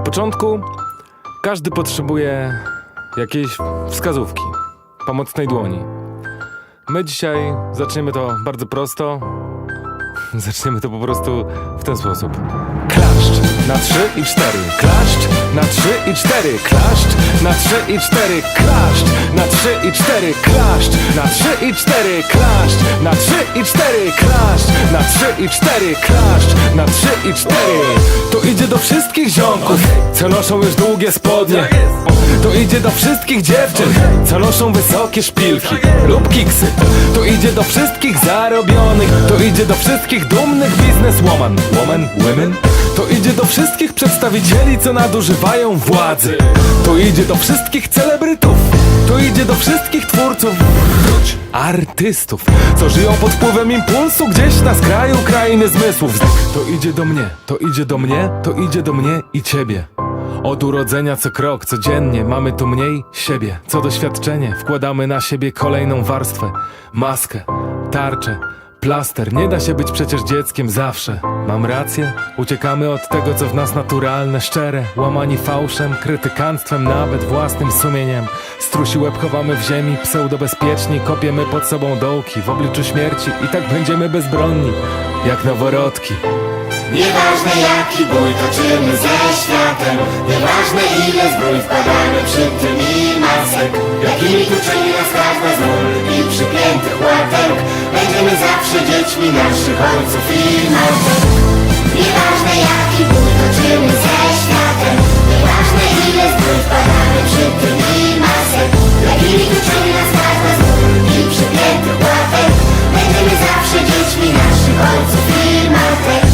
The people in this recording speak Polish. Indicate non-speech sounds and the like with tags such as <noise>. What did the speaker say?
Na początku każdy potrzebuje jakiejś wskazówki, pomocnej dłoni. My dzisiaj zaczniemy to bardzo prosto. <laughs> Zaczniemy to po prostu w ten sposób. Klaszcz na 3 i 4. Klaszcz na 3 i 4. Klaszcz na 3 i 4. Klaszcz na 3 i 4. Klaszcz na 3 i 4. Klaszcz na 3 i 4. Klaszcz na 3 i 4. Klaszcz na 3 i 4. To idzie do wszystkich ziomków, co noszą już długie spodnie. To idzie do wszystkich dziewczyn, co noszą wysokie szpilki lub kiksy. To idzie do wszystkich zarobionych, to idzie do wszystkich dumnych bizneswoman, woman, women. To idzie do wszystkich przedstawicieli, co nadużywają władzy. To idzie do wszystkich celebrytów. To idzie do wszystkich twórców, artystów, co żyją pod wpływem impulsu gdzieś na skraju krainy zmysłów. To idzie do mnie, to idzie do mnie, to idzie do mnie i ciebie. Od urodzenia co krok, codziennie mamy tu mniej siebie. Co doświadczenie, wkładamy na siebie kolejną warstwę, maskę, tarczę, plaster. Nie da się być przecież dzieckiem zawsze. Mam rację? Uciekamy od tego, co w nas naturalne, szczere, łamani fałszem, krytykanstwem, nawet własnym sumieniem. Strusi łeb chowamy w ziemi, pseudobezpieczni, kopiemy pod sobą dołki. W obliczu śmierci i tak będziemy bezbronni, jak noworodki. Nieważne jaki bój toczymy ze światem Nieważne ile zbrój wkładamy przy tym i masek Jakimi tu czyni nas każda z naszych ojców i matek Nieważne jaki ból toczymy ze światem. Nieważne ile zbój wpadamy przy tym i masę. Dla innych nas każda z i przepiętych łapek Będziemy zawsze dziećmi naszych ojców i matek